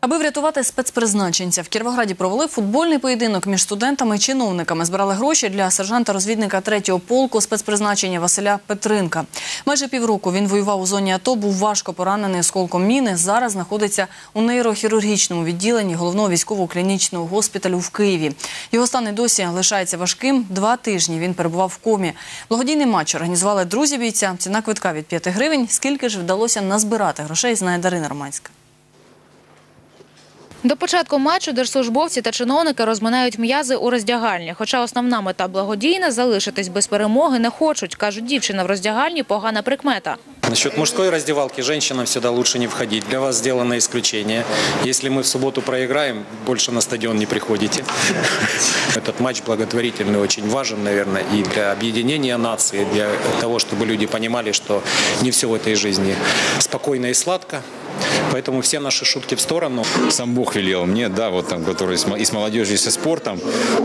Аби врятувати спецпризначенця, в Кіровограді провели футбольний поєдинок між студентами і чиновниками. Збирали гроші для сержанта-розвідника 3-го полку спецпризначення Василя Петринка. Майже півроку він воював у зоні АТО, був важко поранений осколком міни. Зараз знаходиться у нейрохірургічному відділенні головного військового клінічного госпіталю в Києві. Його стан і досі лишається важким. Два тижні він перебував в комі. Благодійний матч організували друзі бійця. Ціна квитка від 5 гривень. Скільки ж вдалося назбирати грошей, знає Дарина Романська. До початку матчу держслужбовці та чиновники розминають м'язи у роздягальні. Хоча основна мета благодійна – залишитись без перемоги не хочуть. Кажуть, дівчина в роздягальні – погана прикмета. Насчет мужской раздевалки женщинам всегда лучше не входить. Для вас сделано исключение. Если мы в субботу проиграем, больше на стадион не приходите. Этот матч благотворительный очень важен, наверное, и для объединения нации, для того, чтобы люди понимали, что не все в этой жизни спокойно и сладко. Поэтому все наши шутки в сторону. Сам Бог велел мне, да, вот там, который с мо- и с молодежью, и со спортом,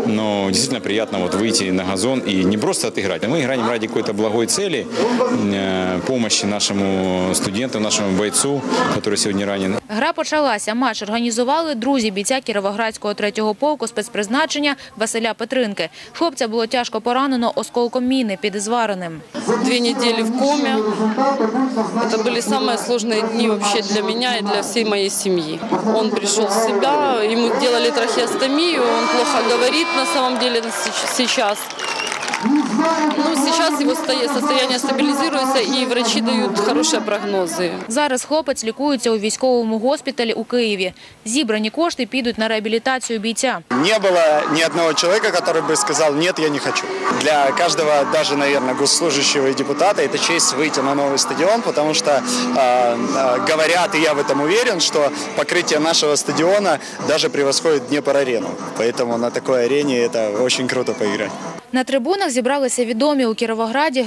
но действительно приятно вот выйти на газон и не просто отыграть, а мы играем ради какой-то благой цели, э, помощи нашему студенту, нашему бойцу, который сегодня ранен. Гра почалася. Матч організували друзі бійця Кіровоградського третього полку спецпризначення Василя Петринки. Хлопця було тяжко поранено осколком міни під Ізвареним. две недели в коме. Это были самые сложные дни вообще для меня и для всей моей семьи. Он пришел в себя, ему делали трахеостомию, он плохо говорит на самом деле сейчас. Ну, сейчас его стоя- состояние стабилизируется, и врачи дают хорошие прогнозы. Зараз хлопець лікується у військовому госпіталі у Києві. Зібрані кошти підуть на реабілітацію бійця. Не было ни одного человека, который бы сказал «нет, я не хочу». Для каждого, даже, наверное, госслужащего и депутата, это честь выйти на новый стадион, потому что э, э, говорят, и я в этом уверен, что покрытие нашего стадиона даже превосходит Днепр-арену. Поэтому на такой арене это очень круто поиграть. На трибунах зібралися відомі у Кіровограді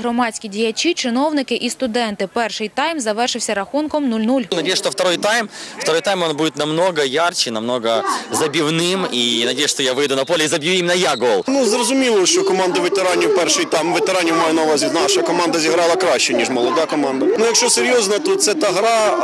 громадські діячі, чиновники і студенти. Перший тайм завершився рахунком 0-0. Надеюсь, что второй тайм, второй тайм он будет намного ярче, намного забивным. И надеюсь, что я выйду на поле и забью именно я гол. Ну зрозуміло, що команда ветеранів перший там ветеранів маю на увазі. Наша команда зіграла краще ніж молода команда. Ну якщо серйозно, то це та гра,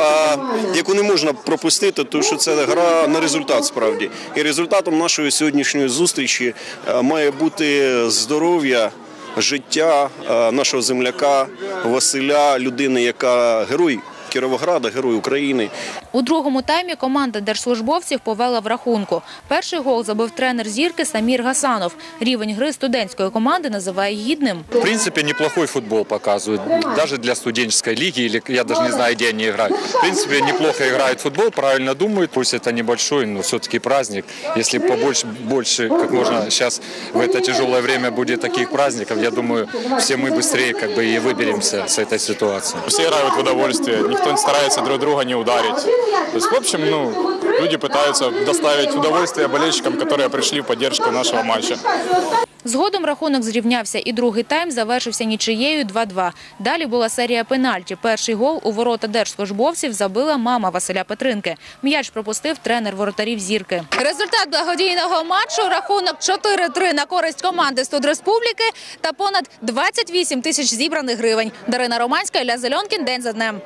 яку не можна пропустити, тому що це гра на результат справді. І результатом нашої сьогоднішньої зустрічі має бути здоров'я. Життя нашого земляка Василя, людини, яка герой Кіровограда, герой України. У другому таймі команда держслужбовців повела в рахунку. Перший гол забив тренер зірки Самір Гасанов. Рівень гри студентської команди називає гідним. В принципе, неплохой футбол показывают. Даже для студенческой лиги, или я даже не знаю, где они играют. В принципе, неплохо играют в футбол, правильно думают. Пусть это небольшой, но все-таки праздник. Если побольше, больше, как можно сейчас в это тяжелое время будет таких праздников, я думаю, все мы быстрее как бы и выберемся с этой ситуации. Все играют в удовольствие, никто не старается друг друга не ударить. То есть, в общем, ну, люди пытаются доставить удовольствие болельщикам, которые пришли в поддержку нашего матча. Згодом рахунок зрівнявся і другий тайм завершився нічиєю 2-2. Далі була серія пенальті. Перший гол у ворота держслужбовців забила мама Василя Петринки. М'яч пропустив тренер воротарів зірки. Результат благодійного матчу – рахунок 4-3 на користь команди Студреспубліки та понад 28 тисяч зібраних гривень. Дарина Романська, Ілля Зельонкін. День за днем.